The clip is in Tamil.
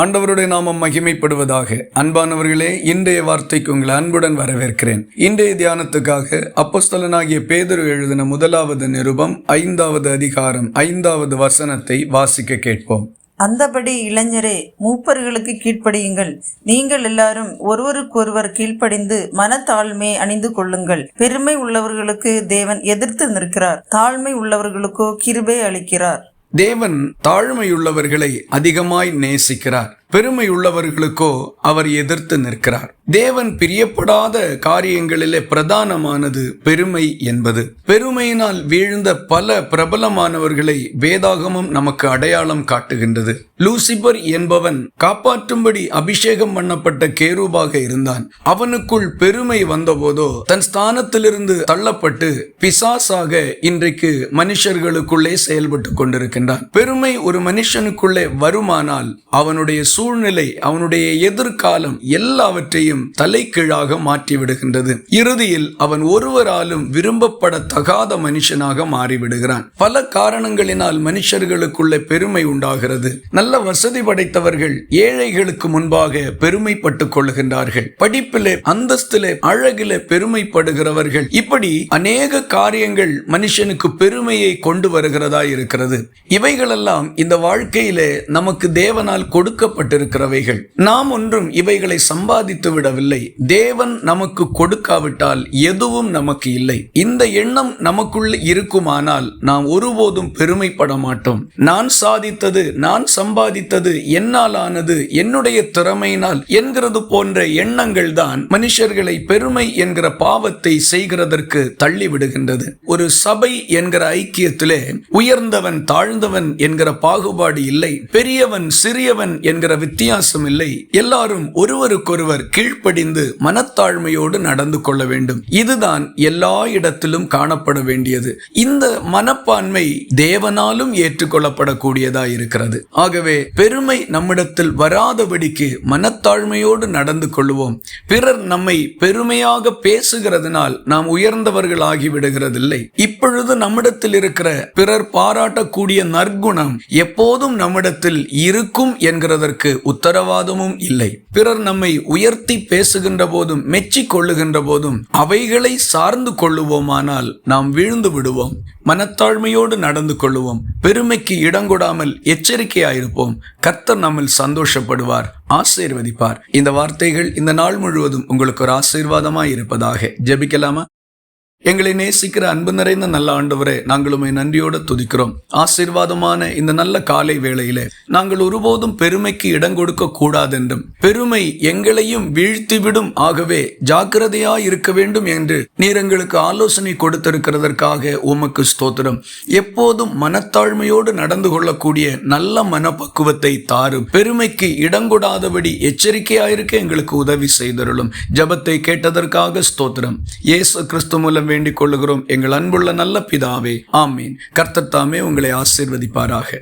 ஆண்டவருடைய நாமம் மகிமைப்படுவதாக. அன்பானவர்களே இன்றைய வார்த்தைக்கு உங்களை அன்புடன் வரவேற்கிறேன். இன்றைய தியானத்துக்காக அப்போஸ்தலனாகிய பேதரு எழுதின முதலாவது நிருபம் ஐந்தாவது அதிகாரம் ஐந்தாவது வசனத்தை வாசிக்க கேட்போம். அந்தபடி இளைஞரே மூப்பர்களுக்கு கீழ்ப்படியுங்கள். நீங்கள் எல்லாரும் ஒருவருக்கொருவர் கீழ்ப்படிந்து மனத்தாழ்மை அணிந்து கொள்ளுங்கள். பெருமை உள்ளவர்களுக்கு தேவன் எதிர்த்து நிற்கிறார். தாழ்மை உள்ளவர்களுக்கோ கிருபை அளிக்கிறார். தேவன் தாழ்மையுள்ளவர்களை அதிகமாய் நேசிக்கிறார். பெருமை உள்ளவர்களுக்கோ அவர் எதிர்த்து நிற்கிறார். தேவன் பிரியப்படாத காரியங்களிலே பிரதானமானது பெருமை என்பது. பெருமையினால் வீழ்ந்த பல பிரபலமானவர்களை வேதாகமம் நமக்கு அடையாளம் காட்டுகின்றது. லூசிபர் என்பவன் காப்பாற்றும்படி அபிஷேகம் பண்ணப்பட்ட கேரூபாக இருந்தான். அவனுக்குள் பெருமை வந்தபோதோ தன் ஸ்தானத்திலிருந்து தள்ளப்பட்டு பிசாசாக இன்றைக்கு மனுஷர்களுக்குள்ளே செயல்பட்டு கொண்டிருக்கின்றான். பெருமை ஒரு மனுஷனுக்குள்ளே வருமானால் அவனுடைய சூழ்நிலை அவனுடைய எதிர்காலம் எல்லாவற்றையும் தலைக்கீழாக மாற்றி விடுகின்றது இறுதியில் அவன் ஒருவராலும் விரும்பப்படத்தகாத மனுஷனாக மாறிவிடுகிறான். பல காரணங்களினால் மனுஷர்களுக்குள்ள பெருமை உண்டாகிறது. நல்ல வசதி படைத்தவர்கள் ஏழைகளுக்கு முன்பாக பெருமைப்பட்டுக் கொள்கின்றார்கள் படிப்பிலே அந்தஸ்திலே அழகிலே பெருமைப்படுகிறவர்கள். இப்படி அநேக காரியங்கள் மனுஷனுக்கு பெருமையை கொண்டு வருகிறதா இருக்கிறது இவைகளெல்லாம் இந்த வாழ்க்கையிலே நமக்கு தேவனால் கொடுக்கப்பட்டிருக்கிறவைகள் நாம் ஒன்றும் இவைகளை சம்பாதித்து விடவில்லை. தேவன் நமக்கு கொடுக்காவிட்டால் எதுவும் நமக்கு இல்லை. இந்த எண்ணம் நமக்குள் இருக்குமானால் நாம் ஒருபோதும் பெருமைப்பட மாட்டோம். நான் சாதித்தது நான் சம்பாதித்தது என்னால் ஆனது என்னுடைய திறமையினால் என்கிறது போன்ற எண்ணங்கள் தான் மனுஷர்களை பெருமை என்கிற பாவத்தை செய்கிறதற்கு தள்ளிவிடுகின்றது. ஒரு சபை என்கிற ஐக்கியத்திலே உயர்ந்தவன் தாழ்ந்தவன் என்கிற பாகுபாடு இல்லை. பெரியவன் சிறியவன் என்கிற வித்தியாசம் இல்லை. எல்லாரும் ஒருவருக்கொருவர் கீழ்ப்படிந்து மனத்தாழ்மையோடு நடந்து கொள்ள வேண்டும். இதுதான் எல்லா இடத்திலும் காணப்பட வேண்டியது. இந்த மனப்பான்மை தேவனாலும் ஏற்றுக்கொள்ளப்படக்கூடியதா இருக்கிறது. ஆகவே பெருமை நம்மிடத்தில் வராதபடிக்கு மனத்தாழ்மையோடு நடந்து கொள்வோம் பிறர் நம்மை பெருமையாக பேசுகிறதுனால் நாம் உயர்ந்தவர்கள் ஆகிவிடுகிறதில்லை இப்பொழுது நம்மிடத்தில் இருக்கிற பிறர் பாராட்டக்கூடிய நற்குணம் எப்போதும் நம்மிடத்தில் இருக்கும் என்கிறதற்கு உத்தரவாதமும் இல்லை. பிறர் நம்மை உயர்த்தி பேசுகின்ற போதும் மெச்சி கொள்ளுகின்ற போதும் அவைகளை சார்ந்து கொள்ளுவோமானால் நாம் வீழ்ந்து விடுவோம். மனத்தாழ்மையோடு நடந்து கொள்ளுவோம். பெருமைக்கு இடங்கொடாமல் எச்சரிக்கையாயிருப்போம். கர்த்தர் நம்மில் சந்தோஷப்படுவார். ஆசீர்வதிப்பார். இந்த வார்த்தைகள் இந்த நாள் முழுவதும் உங்களுக்கு ஒரு ஆசீர்வாதமாய் இருப்பதாக ஜெபிக்கலாமா? எங்களை நேசிக்கிற அன்பு நிறைந்த நல்ல ஆண்டவரே நாங்கள் உண்மை நன்றியோடு துதிக்கிறோம். ஆசீர்வாதமான இந்த நல்ல காலை வேளையிலே நாங்கள் ஒருபோதும் பெருமைக்கு இடம் கொடுக்க கூடாதென்றும் பெருமை எங்களையும் வீழ்த்திவிடும் ஆகவே ஜாக்கிரதையா இருக்க வேண்டும் என்று நீர் எங்களுக்கு ஆலோசனை கொடுத்திருக்கிறதற்காக உமக்கு ஸ்தோத்திரம். எப்போதும் மனத்தாழ்மையோடு நடந்து கொள்ளக்கூடிய நல்ல மனப்பக்குவத்தை தாரு பெருமைக்கு இடங்கொடாதபடி எச்சரிக்கையாயிருக்க எங்களுக்கு உதவி செய்தருளும். ஜபத்தை கேட்டதற்காக ஸ்தோத்திரம். இயேசு கிறிஸ்து மூலம் வேண்டிக் கொள்ளுகிறோம். எங்கள் அன்புள்ள நல்ல பிதாவே ஆமீன். கர்த்தத்தாமே உங்களை ஆசீர்வதிப்பாராக.